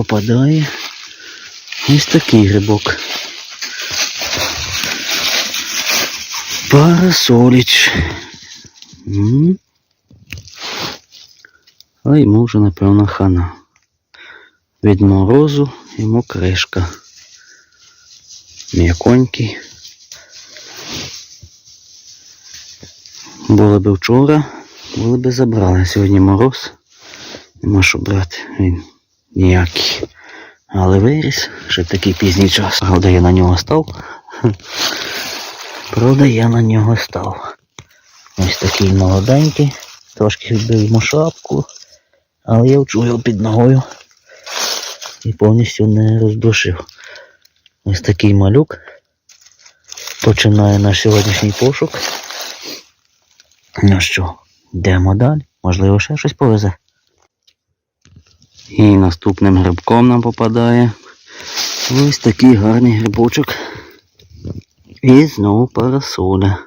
попадає ось такий грибок. Парасоліч. М. А йому вже, напевно, хана. Від морозу йому кришка. М'яконький. Були би вчора, були би забрали. Сьогодні мороз. Нема що брати. Він ніякий. Але виріс, ще такий пізній час. Правда, я на нього став. Правда, я на нього став. Ось такий молоденький. Трошки відбив йому шапку. Але я вчув його під ногою. І повністю не роздушив. Ось такий малюк. Починає наш сьогоднішній пошук. Ну що, йдемо далі. Можливо, ще щось повезе. І наступним грибком нам попадає ось такий гарний грибочок. І знову парасоля.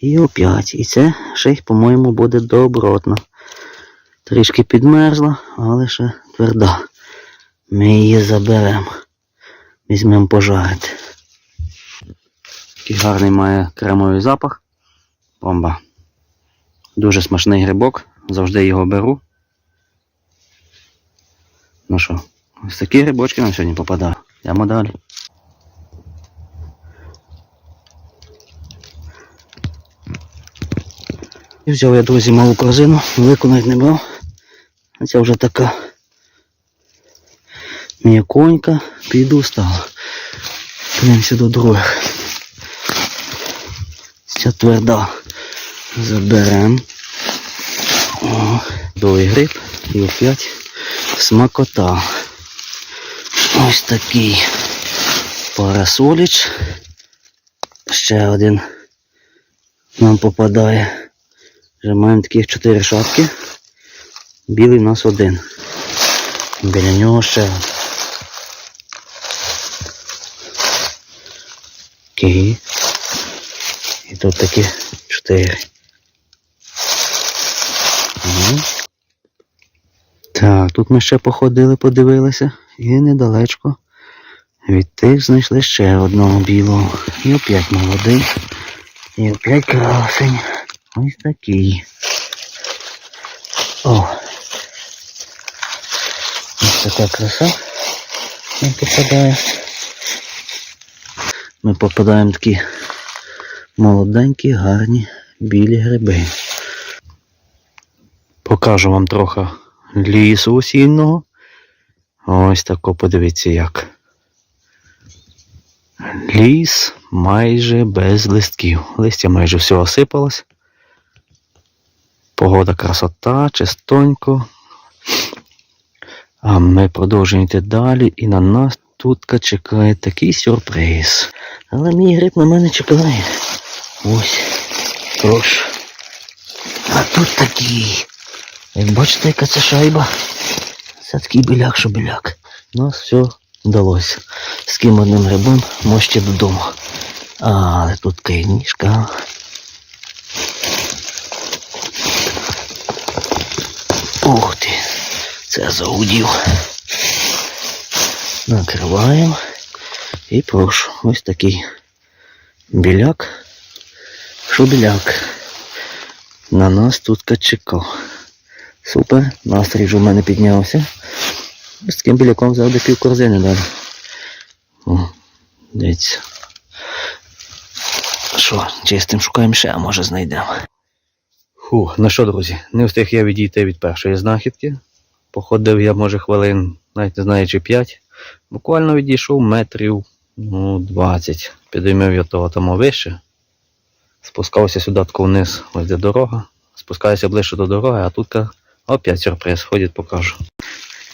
І опять. І це ще й, по-моєму, буде добротно. Трішки підмерзла, але ще тверда. Ми її заберемо. Візьмемо пожарити. Такий гарний має кремовий запах. Бомба. Дуже смачний грибок. Завжди його беру. Ну що, ось такі грибочки нам сьогодні попадають. Йдемо далі. І взяв я, друзі, малу корзину, велику навіть не брав. А ця вже така м'яконька, піду стала. Підемося до других. Ця тверда. Заберемо. О, Довгий гриб і опять смакота. Ось такий парасоліч. Ще один нам попадає. Вже маємо таких чотири шапки. Білий у нас один. Біля нього ще. Такий. І тут такі чотири. Мгм. Так, тут ми ще походили, подивилися. І недалечко від тих знайшли ще одного білого. І опять молодий. І опять красень. Ось такий. О. Ось така краса нам попадає. Ми попадаємо такі молоденькі, гарні білі гриби. Покажу вам трохи лісу осінного. Ось тако подивіться як. Ліс майже без листків. Листя майже все осипалось. Погода красота, чистонько. А ми продовжуємо йти далі і на нас тут чекає такий сюрприз. Але мій гриб на мене чекає. Ось. Прошу. А тут такий. Як бачите, яка це шайба. Це такий біляк, що біляк. У нас все вдалося. З ким одним грибом можете додому. Але тут кайнішка. Ух ти, це загудів. Накриваємо. І прошу, ось такий біляк. Що біляк? На нас тут чекав. Супер, настрій вже в мене піднявся. З таким біляком до пів корзини далі. О, дивіться. Що, чистим шукаємо ще, а може знайдемо. Фух, ну що, друзі, не встиг я відійти від першої знахідки. Походив я, може, хвилин, навіть не знаю, чи 5. Буквально відійшов метрів ну, 20. Підіймав я того там вище. Спускався сюди вниз, ось де дорога. Спускаюся ближче до дороги, а тут опять сюрприз, ходить, покажу.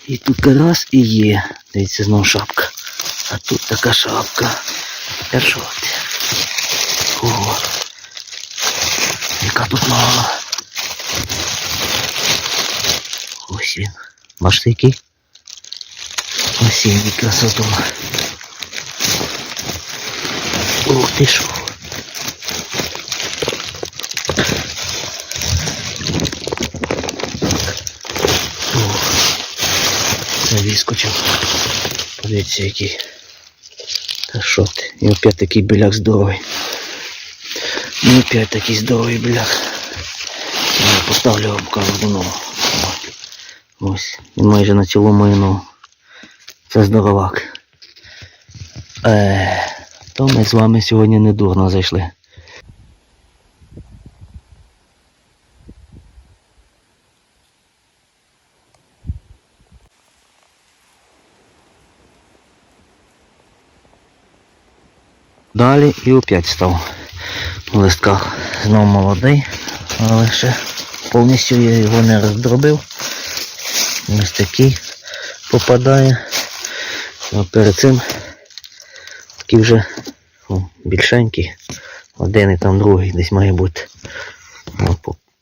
І тут раз і є. Дивіться, знову шапка. А тут така шапка. Та що ти? Ого. Яка тут мала. Ось він. Бачите який? Ось він і красоту. Ух ти що. Вискочив. Подивіться, який. Та що ти? І опять такий біляк здоровий. І опять такий здоровий біляк. Я поставлю вам кажу. Ось. Він майже на цілу мою ногу. Це здоровак. Е, то ми з вами сьогодні не дурно зайшли. Далі і опять став в листках. Знов молодий, але ще повністю я його не роздробив. Ось такий попадає. А перед цим такий вже о, більшенький. Один і там другий десь має бути.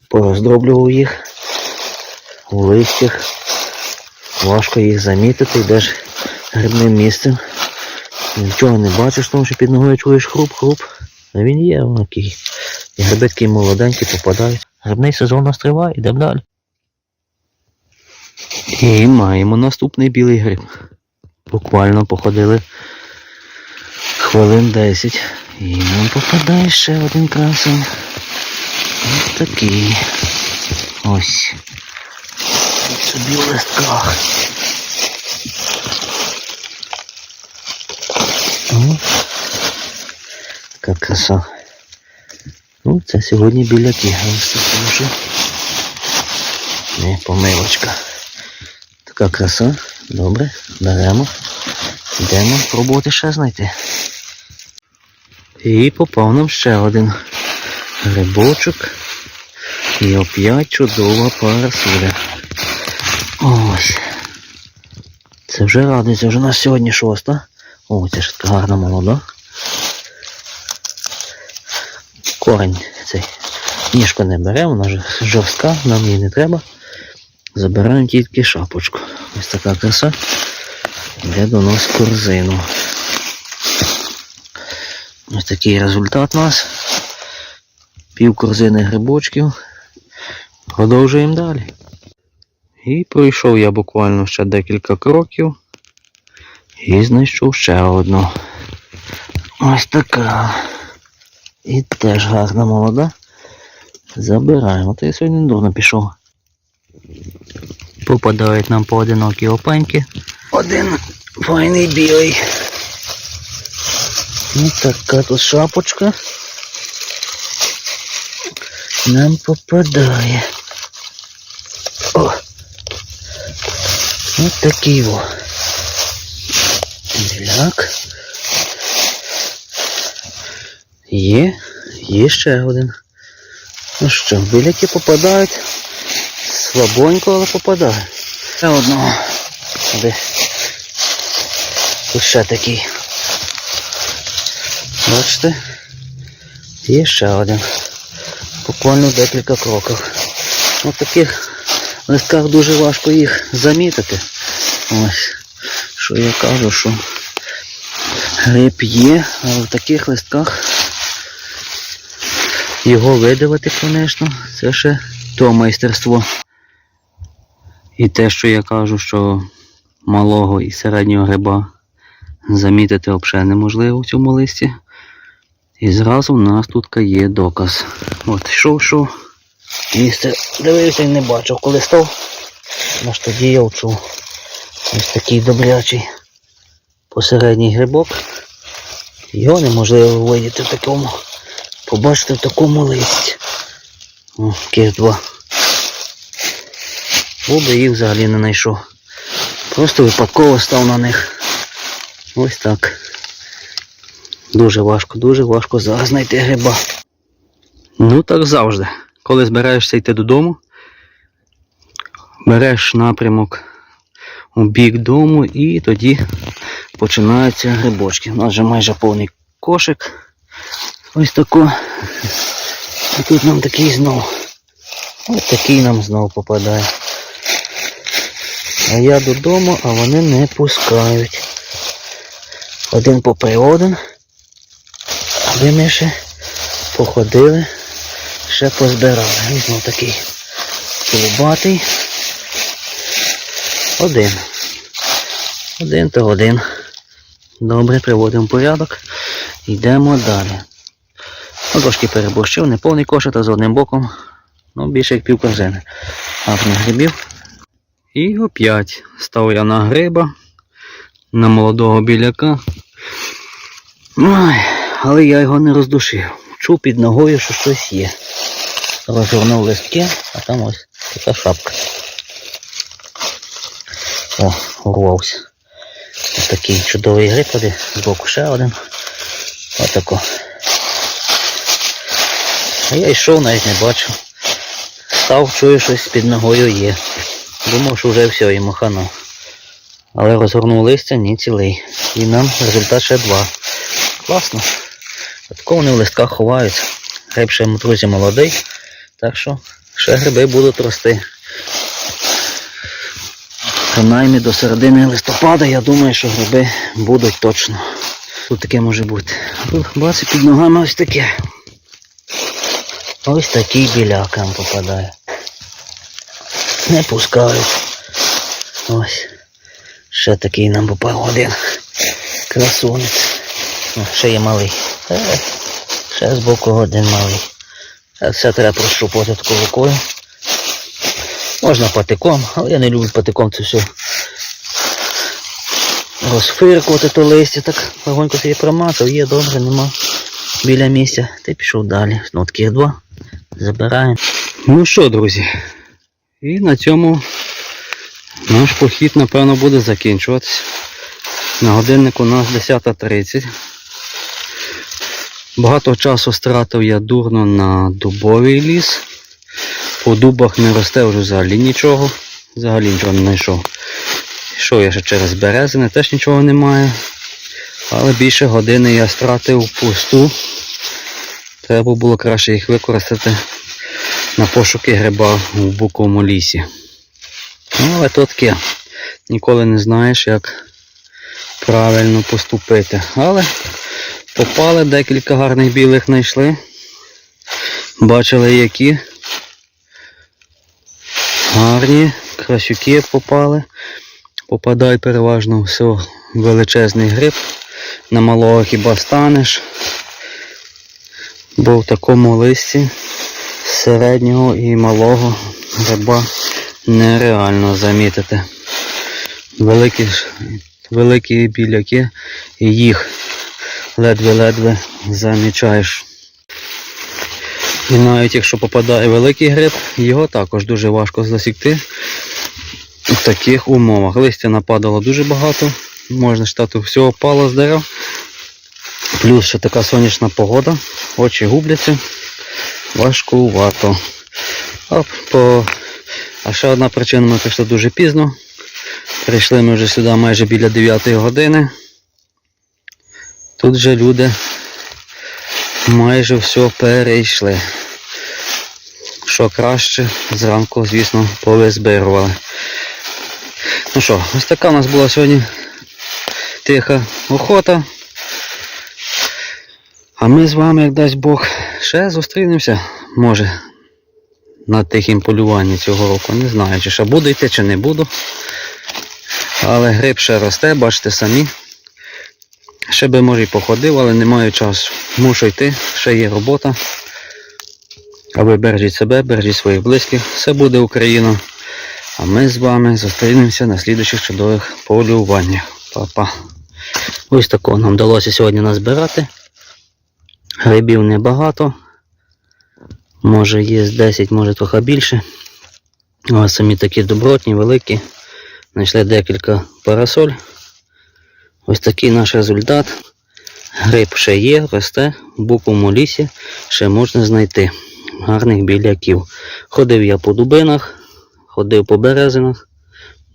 Пороздроблював їх у листях. Важко їх замітити, йдеш грибним місцем. Нічого не бачиш, тому що під ногою чуєш хруп-хруп. А він є он такий. І гриби такі молоденькі попадають. Грибний сезон у нас триває, йдемо далі. І маємо наступний білий гриб. Буквально походили хвилин 10. І нам попадає ще один красень. Ось такий. Ось. Ось собі в листках. О, Така краса. Ну, це сьогодні. Ось тут вже. Не, помилочка. Така краса. Добре, беремо. Йдемо пробувати ще знайти. І попав нам ще один грибочок. І оп'ять чудова парасоля. Ось. Це вже радий, вже у нас сьогодні шоста. О, це ж така гарна молода. Корень цей. Ніжку не беремо, вона ж жорстка, нам її не треба. Забираємо тільки шапочку. Ось така краса. Йде до нас корзину. Ось такий результат у нас. Пів корзини грибочків. Продовжуємо далі. І пройшов я буквально ще декілька кроків. І знайшов ще одну. Ось така. І теж гарна молода. Забираємо. Та я сьогодні дурно пішов. Попадають нам поодинокі опеньки. Один файний білий. Ось така тут шапочка. Нам попадає. О! Ось такий о. Біляк. Є, є ще один. Ну що, біляки попадають. Слабонько, але попадають. Ще одного. Де? Тут ще такий. Бачите? Є ще один. Буквально декілька кроків. Ось таких листках дуже важко їх замітити. Ось. Що я кажу, що гриб є, але в таких листках його видавати, звісно, це ще то майстерство. І те, що я кажу, що малого і середнього гриба замітити взагалі неможливо в цьому листі. І зразу в нас тут є доказ. От, йшов, йшов. Місце дивився і не бачив, коли став. Аж тоді я вчув. Ось такий добрячий посередній грибок. Його неможливо видіти в такому. Побачити в такому листі. О, яких два. Буби їх взагалі не знайшов. Просто випадково став на них. Ось так. Дуже важко, дуже важко зараз знайти гриба. Ну так завжди. Коли збираєшся йти додому, береш напрямок у бік дому і тоді починаються грибочки. У нас вже майже повний кошик. Ось тако. І тут нам такий знов. Ось такий нам знов попадає. А я додому, а вони не пускають. Один попри один. Аби ми ще походили, ще позбирали. І знов такий колубатий. Один. Один то один. Добре, приводимо порядок. Йдемо далі. Ну, трошки переборщив, не повний кошик, а з одним боком. Ну, більше як пів корзини. Гарних грибів. І опять став я на гриба, на молодого біляка. Ой, але я його не роздушив. Чув під ногою, що щось є. Розгорнув листки, а там ось така шапка. О, урвався. Ось такий чудовий гриб, один, збоку ще один. Отако. А я йшов, навіть не бачив. Став, чую, щось під ногою є. Думав, що вже все, йому хана. Але розгорнув листя, ні цілий. І нам результат ще два. Класно. Тако вони в листках ховаються. Гриб ще, друзі, молодий. Так що ще гриби будуть рости. Принаймні до середини листопада, я думаю, що гриби будуть точно. Тут таке може бути. Тут під ногами ось таке. Ось такий біляк нам попадає. Не пускають. Ось. Ще такий нам попав один. Красунець. Ще є малий. Е, ще збоку один малий. А Це треба прощупати такою рукою. Можна патиком, але я не люблю патиком це все. Розфиркувати то листя, так легонько собі промацав, є добре, нема біля місця. Ти пішов далі. Ну, таких два. Забираємо. Ну що, друзі? І на цьому наш похід, напевно, буде закінчуватися. На годиннику у нас 10.30. Багато часу стратив я дурно на дубовий ліс. По дубах не росте вже взагалі нічого. Взагалі нічого не знайшов. Йшов я ще через березини, теж нічого немає. Але більше години я стратив пусту. Треба було краще їх використати на пошуки гриба у буковому лісі. Ну, але то таке. Ніколи не знаєш, як правильно поступити. Але попали, декілька гарних білих знайшли. Бачили які. Гарні, красюки попали. Попадай переважно все величезний гриб. На малого хіба станеш. Бо в такому листі середнього і малого гриба нереально замітити. Великі, великі біляки і їх ледве-ледве замічаєш. І навіть якщо попадає великий гриб, його також дуже важко засікти в таких умовах. Листя нападало дуже багато, можна штати все опало з дерев. Плюс ще така сонячна погода, очі губляться, важкувато. А, по... а ще одна причина, ми прийшли дуже пізно. Прийшли ми вже сюди майже біля 9 години. Тут же люди майже все перейшли. Що краще, зранку, звісно, повизбирували. Ну що, ось така у нас була сьогодні тиха охота. А ми з вами, як дасть Бог, ще зустрінемося, може, на тихім полюванні цього року. Не знаю, чи ще буду йти, чи не буду. Але гриб ще росте, бачите самі. Ще би може і походив, але не маю часу. Мушу йти, ще є робота. А ви бережіть себе, бережіть своїх близьких. Все буде Україна. А ми з вами зустрінемося на слідуючих чудових полюваннях. Па-па. Ось такого нам вдалося сьогодні назбирати. Грибів небагато. Може є 10, може трохи більше. А самі такі добротні, великі. Знайшли декілька парасоль. Ось такий наш результат. Гриб ще є, росте, в буковому лісі ще можна знайти гарних біляків. Ходив я по дубинах, ходив по березинах.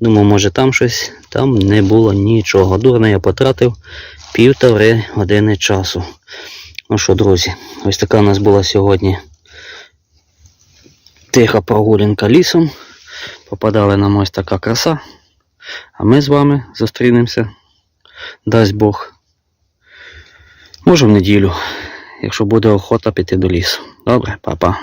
Думав, може там щось, там не було нічого. Дурно я потратив півтори години часу. Ну що, друзі, ось така у нас була сьогодні тиха прогулянка лісом. Попадала нам ось така краса. А ми з вами зустрінемося. Дасть Бог. Може в неділю, якщо буде охота піти до лісу. Добре, па-па.